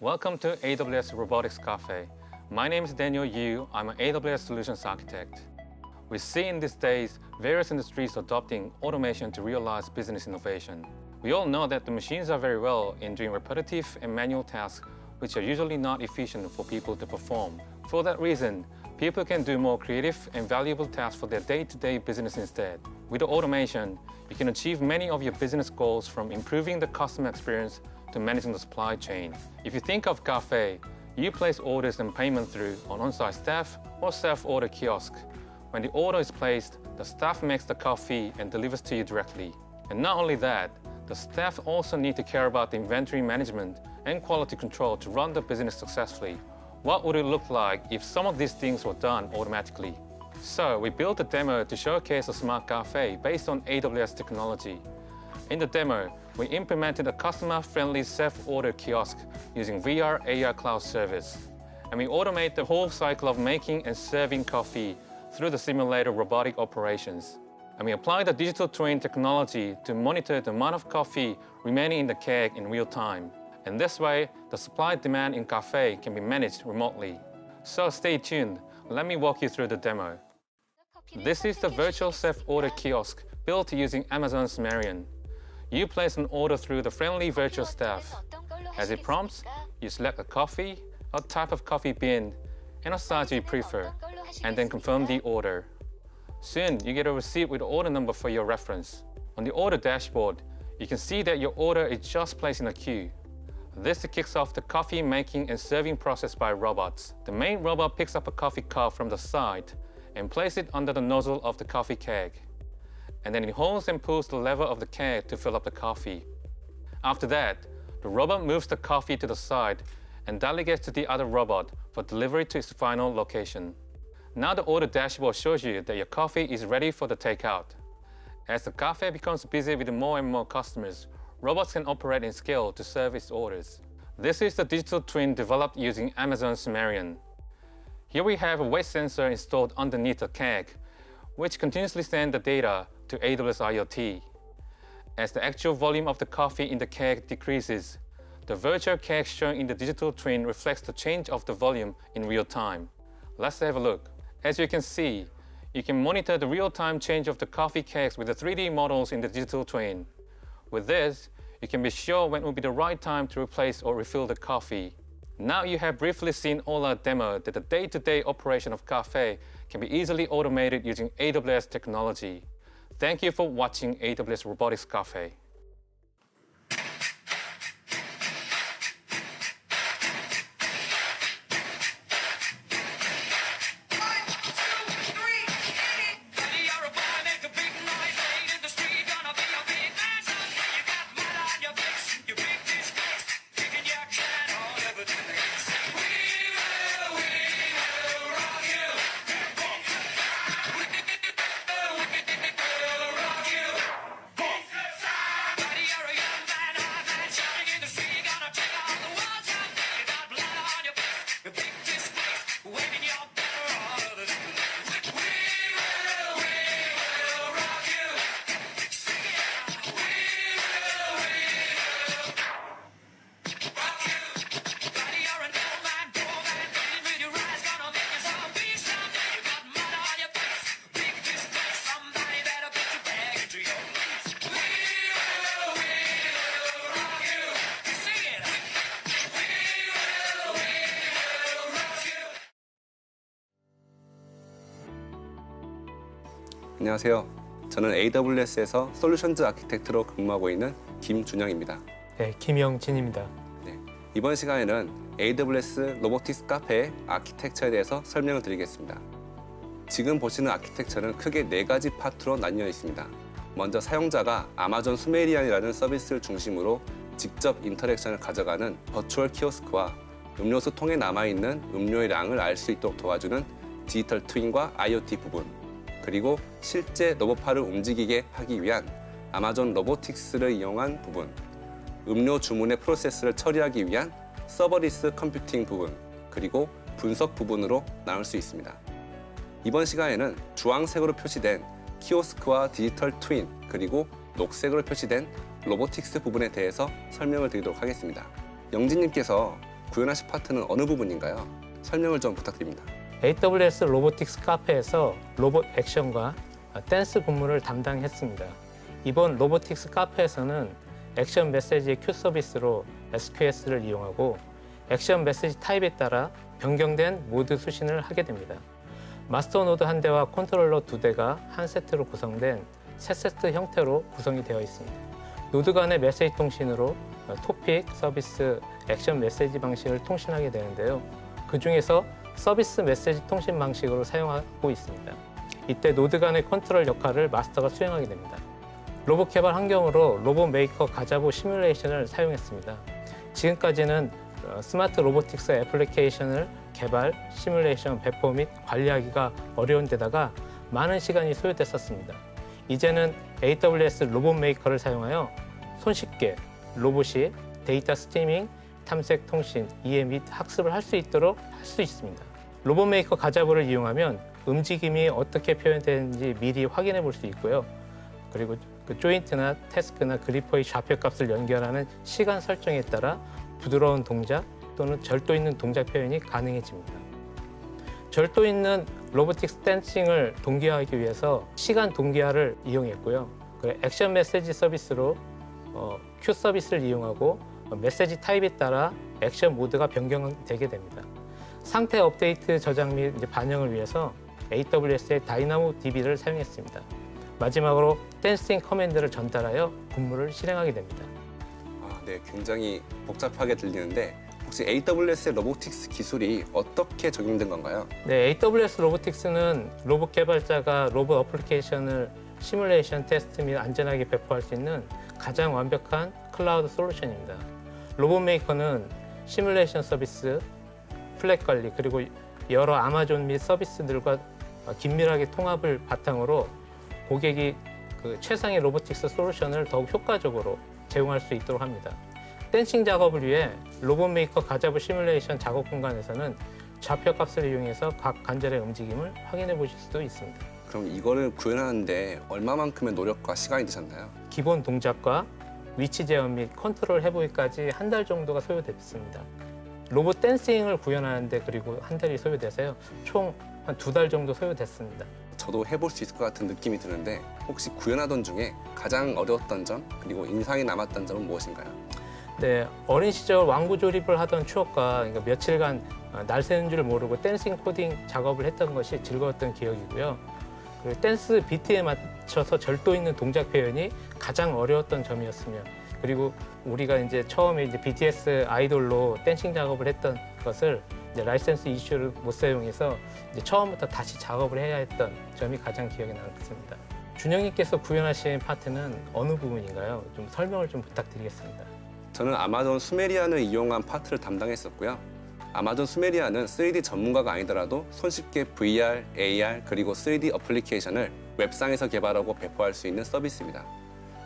Welcome to AWS Robotics Cafe. My name is Daniel Yu. I'm an AWS Solutions Architect. We see in these days various industries adopting automation to realize business innovation. We all know that the machines are very well in doing repetitive and manual tasks which are usually not efficient for people to perform. For that reason, people can do more creative and valuable tasks for their day-to-day business instead. With the automation, you can achieve many of your business goals from improving the customer experience to managing the supply chain. If you think of cafe, you place orders and payment through an on-site staff or self-order kiosk. When the order is placed, the staff makes the coffee and delivers to you directly. And not only that, the staff also need to care about the inventory management and quality control to run the business successfully. What would it look like if some of these things were done automatically? So we built a demo to showcase a smart cafe based on AWS technology. In the demo, we implemented a customer-friendly self-order kiosk using VR AR cloud service. And we automate the whole cycle of making and serving coffee through the simulator robotic operations. And we apply the digital twin technology to monitor the amount of coffee remaining in the keg in real time. And this way, the supply demand in cafe can be managed remotely. So stay tuned. Let me walk you through the demo. This is the virtual self-order kiosk built using Amazon's Marion. You place an order through the friendly virtual staff. As it prompts, you select a coffee, a type of coffee bean, and a size you prefer, and then confirm the order. Soon, you get a receipt with the order number for your reference. On the order dashboard, you can see that your order is just placed in a queue. This kicks off the coffee making and serving process by robots. The main robot picks up a coffee cup from the side and places it under the nozzle of the coffee keg. And then it holds and pulls the lever of the keg to fill up the coffee. After that, the robot moves the coffee to the side and delegates to the other robot for delivery to its final location. Now the order dashboard shows you that your coffee is ready for the takeout. As the cafe becomes busy with more and more customers, robots can operate in scale to serve its orders. This is the digital twin developed using Amazon's Marion. Here we have a weight sensor installed underneath the keg, which continuously sends the data to AWS IoT. As the actual volume of the coffee in the keg decreases, the virtual keg shown in the digital twin reflects the change of the volume in real time. Let's have a look. As you can see, you can monitor the real-time change of the coffee kegs with the 3D models in the digital twin. With this, you can be sure when will be the right time to replace or refill the coffee. Now you have briefly seen all our demo that the day-to-day operation of Cafe can be easily automated using AWS technology. Thank you for watching AWS Robotics Cafe. America. 안녕하세요. 저는 AWS에서 솔루션즈 아키텍트로 근무하고 있는 김준영입니다. 네, 김영진입니다. 네, 이번 시간에는 AWS 로보틱스 카페의 아키텍처에 대해서 설명을 드리겠습니다. 지금 보시는 아키텍처는 크게 네 가지 파트로 나뉘어 있습니다. 먼저 사용자가 아마존 수메리안이라는 서비스를 중심으로 직접 인터랙션을 가져가는 버추얼 키오스크와 음료수 통에 남아있는 음료의 양을 알 수 있도록 도와주는 디지털 트윈과 IoT 부분, 그리고 실제 로봇팔을 움직이게 하기 위한 아마존 로보틱스를 이용한 부분, 음료 주문의 프로세스를 처리하기 위한 서버리스 컴퓨팅 부분, 그리고 분석 부분으로 나눌 수 있습니다. 이번 시간에는 주황색으로 표시된 키오스크와 디지털 트윈, 그리고 녹색으로 표시된 로보틱스 부분에 대해서 설명을 드리도록 하겠습니다. 영진님께서 구현하신 파트는 어느 부분인가요? 설명을 좀 부탁드립니다. AWS 로보틱스 카페에서 로봇 액션과 댄스 근무를 담당했습니다. 이번 로보틱스 카페에서는 액션 메시지 큐 서비스로 SQS를 이용하고 액션 메시지 타입에 따라 변경된 모드 수신을 하게 됩니다. 마스터 노드 한 대와 컨트롤러 두 대가 한 세트로 구성된 세 세트 형태로 구성이 되어 있습니다. 노드 간의 메시지 통신으로 토픽, 서비스, 액션 메시지 방식을 통신하게 되는데요. 그 중에서 서비스 메시지 통신 방식으로 사용하고 있습니다. 이때 노드 간의 컨트롤 역할을 마스터가 수행하게 됩니다. 로봇 개발 환경으로 로봇 메이커 가자보 시뮬레이션을 사용했습니다. 지금까지는 어, 스마트 로보틱스 애플리케이션을 개발, 시뮬레이션, 배포 및 관리하기가 어려운 데다가 많은 시간이 소요됐었습니다. 이제는 AWS 로봇 메이커를 사용하여 손쉽게 로봇이 데이터 스트리밍, 탐색, 통신, 이해 및 학습을 할 수 있도록 할 수 있습니다. 로봇 메이커 가자보를 이용하면 움직임이 어떻게 표현되는지 미리 확인해 볼 수 있고요. 그리고 그 조인트나 태스크나 그리퍼의 좌표 값을 연결하는 시간 설정에 따라 부드러운 동작 또는 절도 있는 동작 표현이 가능해집니다. 절도 있는 로보틱스 댄싱을 동기화하기 위해서 시간 동기화를 이용했고요. 그 액션 메시지 서비스로 어, 큐 서비스를 이용하고 어, 메시지 타입에 따라 액션 모드가 변경되게 됩니다. 상태 업데이트 저장 및 반영을 위해서 AWS의 다이나모 DB를 사용했습니다. 마지막으로 댄싱 커맨드를 전달하여 근무를 실행하게 됩니다. 아, 네, 굉장히 복잡하게 들리는데 혹시 AWS의 로보틱스 기술이 어떻게 적용된 건가요? 네, AWS 로보틱스는 로봇 개발자가 로봇 어플리케이션을 시뮬레이션 테스트 및 안전하게 배포할 수 있는 가장 완벽한 클라우드 솔루션입니다. 로봇 메이커는 시뮬레이션 서비스, 플랫 관리 그리고 여러 아마존 및 서비스들과 긴밀하게 통합을 바탕으로 고객이 그 최상의 로보틱스 솔루션을 더욱 효과적으로 제공할 수 있도록 합니다. 댄싱 작업을 위해 로봇 메이커 가자부 시뮬레이션 작업 공간에서는 좌표 값을 이용해서 각 관절의 움직임을 확인해 보실 수도 있습니다. 그럼 이거를 구현하는데 얼마만큼의 노력과 시간이 드셨나요? 기본 동작과 위치 제어 및 컨트롤 해보기까지 한 달 정도가 소요됐습니다. 로봇 댄싱을 구현하는데 그리고 한 달이 소요돼서요. 총 한 두 달 정도 소요됐습니다. 저도 해볼 수 있을 것 같은 느낌이 드는데 혹시 구현하던 중에 가장 어려웠던 점 그리고 인상이 남았던 점은 무엇인가요? 네, 어린 시절 왕구 조립을 하던 추억과 그러니까 며칠간 어, 날 새는 줄 모르고 댄싱 코딩 작업을 했던 것이 즐거웠던 기억이고요. 그리고 댄스 비트에 맞춰서 절도 있는 동작 표현이 가장 어려웠던 점이었으며 그리고 우리가 이제 처음에 이제 BTS 아이돌로 댄싱 작업을 했던 것을 이제 라이센스 이슈를 못 사용해서 이제 처음부터 다시 작업을 해야 했던 점이 가장 기억에 남습니다. 준영님께서 구현하신 파트는 어느 부분인가요? 좀 설명을 좀 부탁드리겠습니다. 저는 아마존 수메리안을 이용한 파트를 담당했었고요. 아마존 수메리안은 3D 전문가가 아니더라도 손쉽게 VR, AR 그리고 3D 어플리케이션을 웹상에서 개발하고 배포할 수 있는 서비스입니다.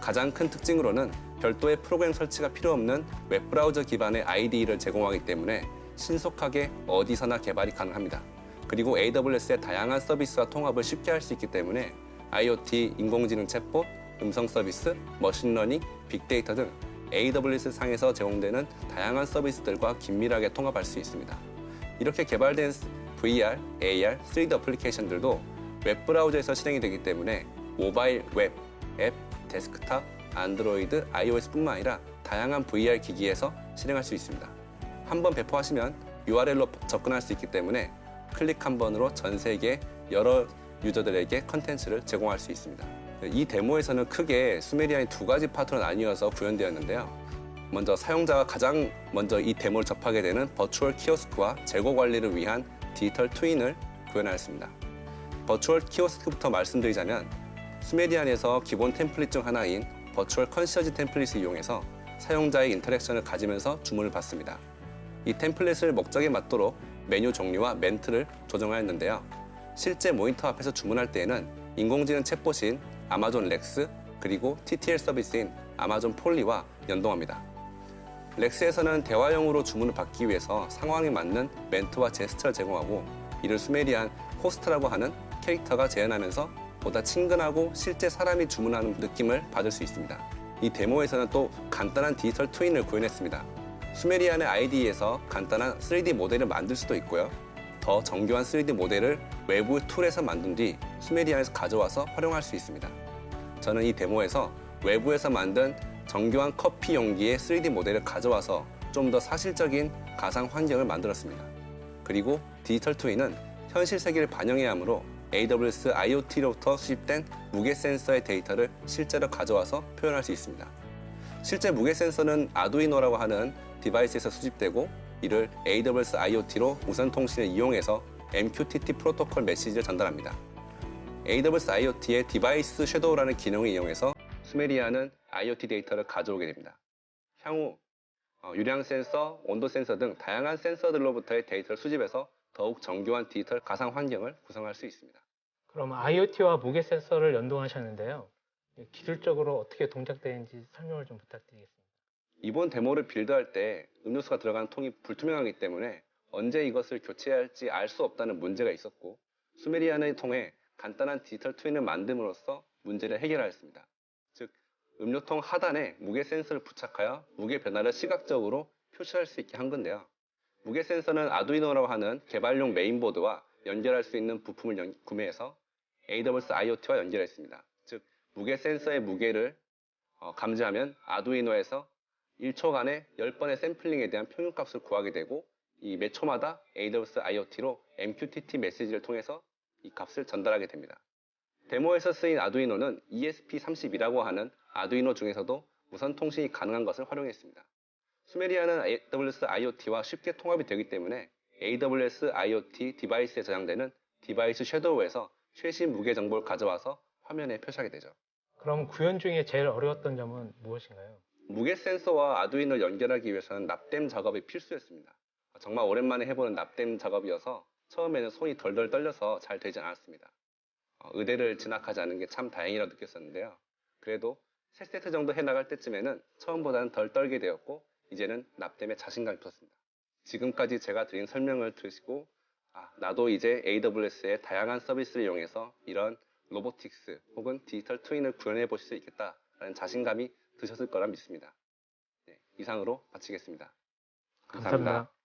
가장 큰 특징으로는 별도의 프로그램 설치가 필요 없는 웹브라우저 기반의 IDE를 제공하기 때문에 신속하게 어디서나 개발이 가능합니다. 그리고 AWS의 다양한 서비스와 통합을 쉽게 할 수 있기 때문에 IoT, 인공지능 챗봇, 음성 서비스, 머신러닝, 빅데이터 등 AWS 상에서 제공되는 다양한 서비스들과 긴밀하게 통합할 수 있습니다. 이렇게 개발된 VR, AR, 3D 어플리케이션들도 웹브라우저에서 실행이 되기 때문에 모바일 웹, 앱, 데스크탑, 안드로이드, iOS뿐만 아니라 다양한 VR 기기에서 실행할 수 있습니다. 한번 배포하시면 URL로 접근할 수 있기 때문에 클릭 한 번으로 전 세계 여러 유저들에게 컨텐츠를 제공할 수 있습니다. 이 데모에서는 크게 수메리안이 두 가지 파트로 나뉘어서 구현되었는데요. 먼저 사용자가 가장 먼저 이 데모를 접하게 되는 버추얼 키오스크와 재고 관리를 위한 디지털 트윈을 구현하였습니다. 버추얼 키오스크부터 말씀드리자면 수메리안에서 기본 템플릿 중 하나인 버추얼 컨시어지 템플릿을 이용해서 사용자의 인터랙션을 가지면서 주문을 받습니다. 이 템플릿을 목적에 맞도록 메뉴 종류와 멘트를 조정하였는데요. 실제 모니터 앞에서 주문할 때에는 인공지능 챗봇인 아마존 렉스 그리고 TTL 서비스인 아마존 폴리와 연동합니다. 렉스에서는 대화형으로 주문을 받기 위해서 상황에 맞는 멘트와 제스처를 제공하고 이를 수메리안 호스트라고 하는 캐릭터가 재현하면서 보다 친근하고 실제 사람이 주문하는 느낌을 받을 수 있습니다. 이 데모에서는 또 간단한 디지털 트윈을 구현했습니다. 수메리안의 IDE에서 간단한 3D 모델을 만들 수도 있고요. 더 정교한 3D 모델을 외부 툴에서 만든 뒤 수메리안에서 가져와서 활용할 수 있습니다. 저는 이 데모에서 외부에서 만든 정교한 커피 용기의 3D 모델을 가져와서 좀 더 사실적인 가상 환경을 만들었습니다. 그리고 디지털 트윈은 현실 세계를 반영해야 하므로 AWS IoT로부터 수집된 무게 센서의 데이터를 실제로 가져와서 표현할 수 있습니다. 실제 무게 센서는 아두이노라고 하는 디바이스에서 수집되고 이를 AWS IoT로 무선 통신을 이용해서 MQTT 프로토콜 메시지를 전달합니다. AWS IoT의 디바이스 섀도우라는 기능을 이용해서 수메리아는 IoT 데이터를 가져오게 됩니다. 향후 어, 유량 센서, 온도 센서 등 다양한 센서들로부터의 데이터를 수집해서 더욱 정교한 디지털 가상 환경을 구성할 수 있습니다. 그럼 IoT와 무게 센서를 연동하셨는데요. 기술적으로 어떻게 동작되는지 설명을 좀 부탁드리겠습니다. 이번 데모를 빌드할 때 음료수가 들어간 통이 불투명하기 때문에 언제 이것을 교체해야 할지 알 수 없다는 문제가 있었고 수메리안을 통해 간단한 디지털 트윈을 만듦으로써 문제를 해결하였습니다. 즉 음료통 하단에 무게 센서를 부착하여 무게 변화를 시각적으로 표시할 수 있게 한 건데요. 무게 센서는 아두이노라고 하는 개발용 메인보드와 연결할 수 있는 부품을 연- 구매해서 AWS IoT와 연결했습니다. 즉 무게 센서의 무게를 어, 감지하면 아두이노에서 1초간에 10번의 샘플링에 대한 평균값을 구하게 되고 이몇 초마다 AWS IoT로 MQTT 메시지를 통해서 이 값을 전달하게 됩니다. 데모에서 쓰인 아두이노는 ESP32라고 하는 아두이노 중에서도 무선 통신이 가능한 것을 활용했습니다. 수메리아는 AWS IoT와 쉽게 통합이 되기 때문에 AWS IoT 디바이스에 저장되는 디바이스 섀도우에서 최신 무게 정보를 가져와서 화면에 표시하게 되죠. 그럼 구현 중에 제일 어려웠던 점은 무엇인가요? 무게 센서와 아두이노를 연결하기 위해서는 납땜 작업이 필수였습니다. 정말 오랜만에 해보는 납땜 작업이어서 처음에는 손이 덜덜 떨려서 잘 되지 않았습니다. 어, 의대를 진학하지 않은 게 참 다행이라고 느꼈었는데요. 그래도 3세트 정도 해나갈 때쯤에는 처음보다는 덜 떨게 되었고 이제는 납땜에 자신감이 붙었습니다. 지금까지 제가 드린 설명을 들으시고 아, 나도 이제 AWS의 다양한 서비스를 이용해서 이런 로보틱스 혹은 디지털 트윈을 구현해 보실 수 있겠다라는 자신감이 드셨을 거라 믿습니다. 네, 이상으로 마치겠습니다 감사합니다. 감사합니다.